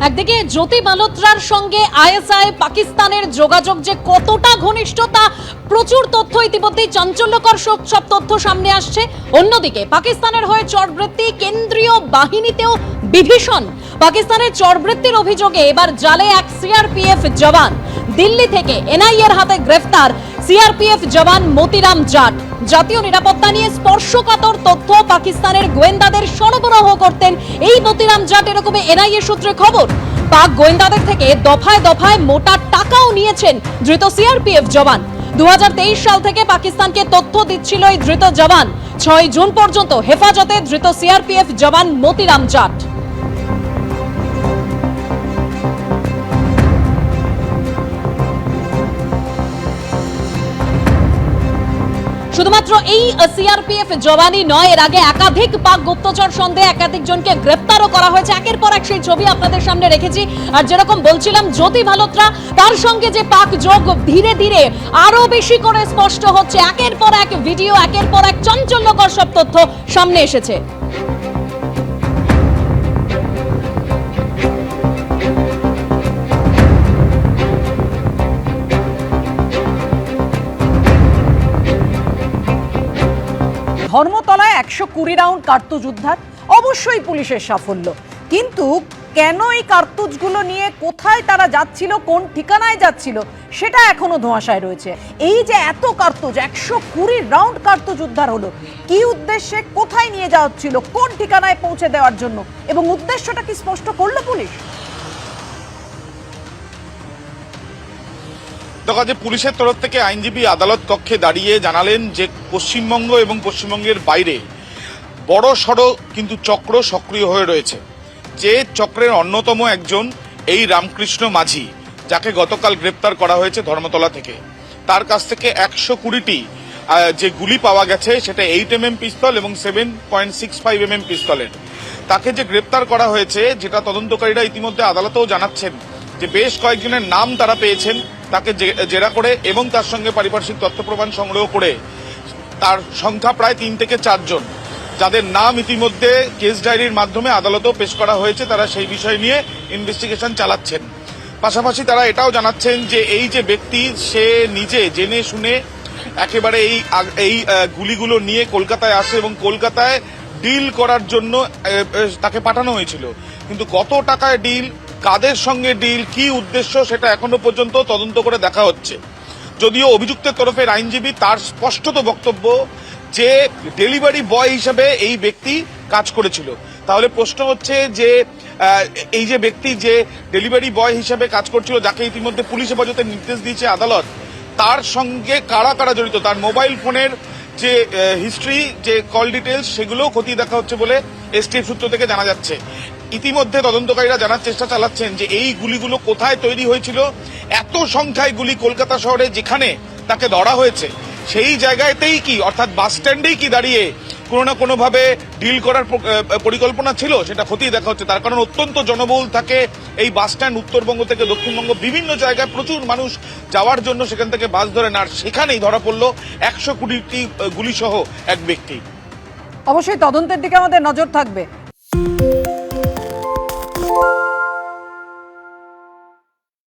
একদিকে জ্যোতি মালোত্রার সঙ্গে আইএসআই পাকিস্তানের যোগাযোগ যে কতটা ঘনিষ্ঠতা, প্রচুর তথ্য ইতিমধ্যেই চাঞ্চল্যকর সব তথ্য সামনে আসছে। অন্যদিকে পাকিস্তানের হয়ে চরবৃত্তি কেন্দ্রীয় বাহিনীতেও বিভীষণ। পাকিস্তানের চরবৃত্তির অভিযোগে এবার জালে এক সিআরপিএফ জওয়ান। দিল্লি থেকে এনআইএর হাতে গ্রেফতার। সিআরপিএফ জওয়ান মতিরাম জাট। জাতীয় নিরাপত্তা নিয়ে স্পর্শকাতর তথ্য পাকিস্তানের গোয়েন্দাদের সরবরাহ করতেন এই মতিরাম জাট এরকম এনআইএ সূত্রে খবর। পাক গোয়েন্দাদের থেকে দফায় দফায় মোটা টাকাও নিয়েছেন ধৃত সিআরপিএফ জওয়ান। দু সাল থেকে পাকিস্তানকে তথ্য দিচ্ছিল এই ধৃত জওয়ান। ছয় জুন পর্যন্ত হেফাজতে ধৃত সিআরপিএফ জওয়ান মতিরাম জাট। শুধুমাত্র এই সিআরপিএফ জওয়ানই নয়, এর আগে একাধিক পাক গুপ্তচর সন্দেহে একাধিক জনকে গ্রেপ্তারও করা হয়েছে। একের পর এক সেই ছবি আপনাদের সামনে রেখেছি। আর যেরকম বলছিলাম, জ্যোতি ভালোত্রা, তার সঙ্গে যে পাক যোগ ধীরে ধীরে আরও বেশি করে স্পষ্ট হচ্ছে। একের পর এক ভিডিও, একের পর এক চাঞ্চল্যকর সব তথ্য সামনে এসেছে। ধর্মতলায় একশো কুড়ি রাউন্ড কার্তুজ উদ্ধার, অবশ্যই পুলিশের সাফল্য। কিন্তু কেন এই কার্তুজগুলো নিয়ে কোথায় তারা যাচ্ছিল, কোন ঠিকানায় যাচ্ছিল, সেটা এখনও ধোঁয়াশায় রয়েছে। এই যে এত কার্তুজ, একশো কুড়ি রাউন্ড কার্তুজ উদ্ধার হলো, কি উদ্দেশ্যে কোথায় নিয়ে যাওয়া হচ্ছিল, কোন ঠিকানায় পৌঁছে দেওয়ার জন্য, এবং উদ্দেশ্যটা কি স্পষ্ট করল পুলিশ? দেখো যে পুলিশের তরফ থেকে আইনজীবী আদালত কক্ষে দাঁড়িয়ে জানালেন যে পশ্চিমবঙ্গ এবং পশ্চিমবঙ্গের বাইরে বড় সড়ো কিন্তু চক্র সক্রিয় হয়ে রয়েছে। যে চক্রের অন্যতম একজন এই রামকৃষ্ণ মাঝি, যাকে গতকাল গ্রেপ্তার করা হয়েছে ধর্মতলা থেকে। তার কাছ থেকে একশো কুড়িটি যে গুলি পাওয়া গেছে সেটা এইট এম এম পিস্তল এবং seven point six five M M পিস্তলের। তাকে যে গ্রেপ্তার করা হয়েছে, যেটা তদন্তকারীরা ইতিমধ্যে আদালতেও জানাচ্ছেন যে বেশ কয়েকজনের নাম তারা পেয়েছেন। তাকে জেরা করে এবং তার সঙ্গে পারিপার্শ্বিক তথ্য প্রমাণ সংগ্রহ করে তার সংখ্যা প্রায় তিন থেকে চারজন। যাদের নাম ইতিমধ্যে কেস ডায়েরির মাধ্যমে আদালতেও পেশ করা হয়েছে, তারা সেই বিষয় নিয়ে ইনভেস্টিগেশন চালাচ্ছেন। পাশাপাশি তারা এটাও জানাচ্ছেন যে এই যে ব্যক্তি, সে নিজে জেনে শুনে একেবারে এই এই গুলিগুলো নিয়ে কলকাতায় আসে এবং কলকাতায় ডিল করার জন্য তাকে পাঠানো হয়েছিল। কিন্তু কত টাকায় ডিল, কাদের সঙ্গে ডিল, কি উদ্দেশ্য, সেটা এখনও পর্যন্ত তদন্ত করে দেখা হচ্ছে। যদিও অভিযুক্তের তরফের আইনজীবী তার স্পষ্টত বক্তব্য যে ডেলিভারি বয় হিসেবে এই ব্যক্তি কাজ করেছিল। তাহলে প্রশ্ন হচ্ছে যে এই যে ব্যক্তি যে ডেলিভারি বয় হিসেবে কাজ করছিল, যাকে ইতিমধ্যে পুলিশ হেফাজতের নির্দেশ দিয়েছে আদালত, তার সঙ্গে কারা কারা জড়িত? তার মোবাইল ফোনের যে হিস্ট্রি যে কল ডিটেলস সেগুলোও খতিয়ে দেখা হচ্ছে বলে এসটিএফ সূত্র থেকে জানা যাচ্ছে। ইতিমধ্যে তদন্তকারীরা জানার চেষ্টা চালাচ্ছেন যে এই গুলিগুলো কোথায় তৈরি হয়েছিল, এত সংখ্যায় গুলি কলকাতা শহরে যেখানে তাকে ধরা হয়েছে, সেই জায়গাতেই কি, অর্থাৎ বাস স্ট্যান্ডেই কি দাঁড়িয়ে কোনো না কোনোভাবে ডিল করার পরিকল্পনা ছিল, সেটা খতিয়ে দেখা হচ্ছে। তার কারণ অত্যন্ত জনবহুল থাকে এই বাস স্ট্যান্ড উত্তরবঙ্গ থেকে দক্ষিণবঙ্গ, বিভিন্ন জায়গায় প্রচুর মানুষ যাওয়ার জন্য সেখান থেকে বাস ধরে না আর সেখানেই ধরা পড়ল একশো কুড়িটি গুলিসহ এক ব্যক্তি। অবশ্যই তদন্তের দিকে আমাদের নজর থাকবে।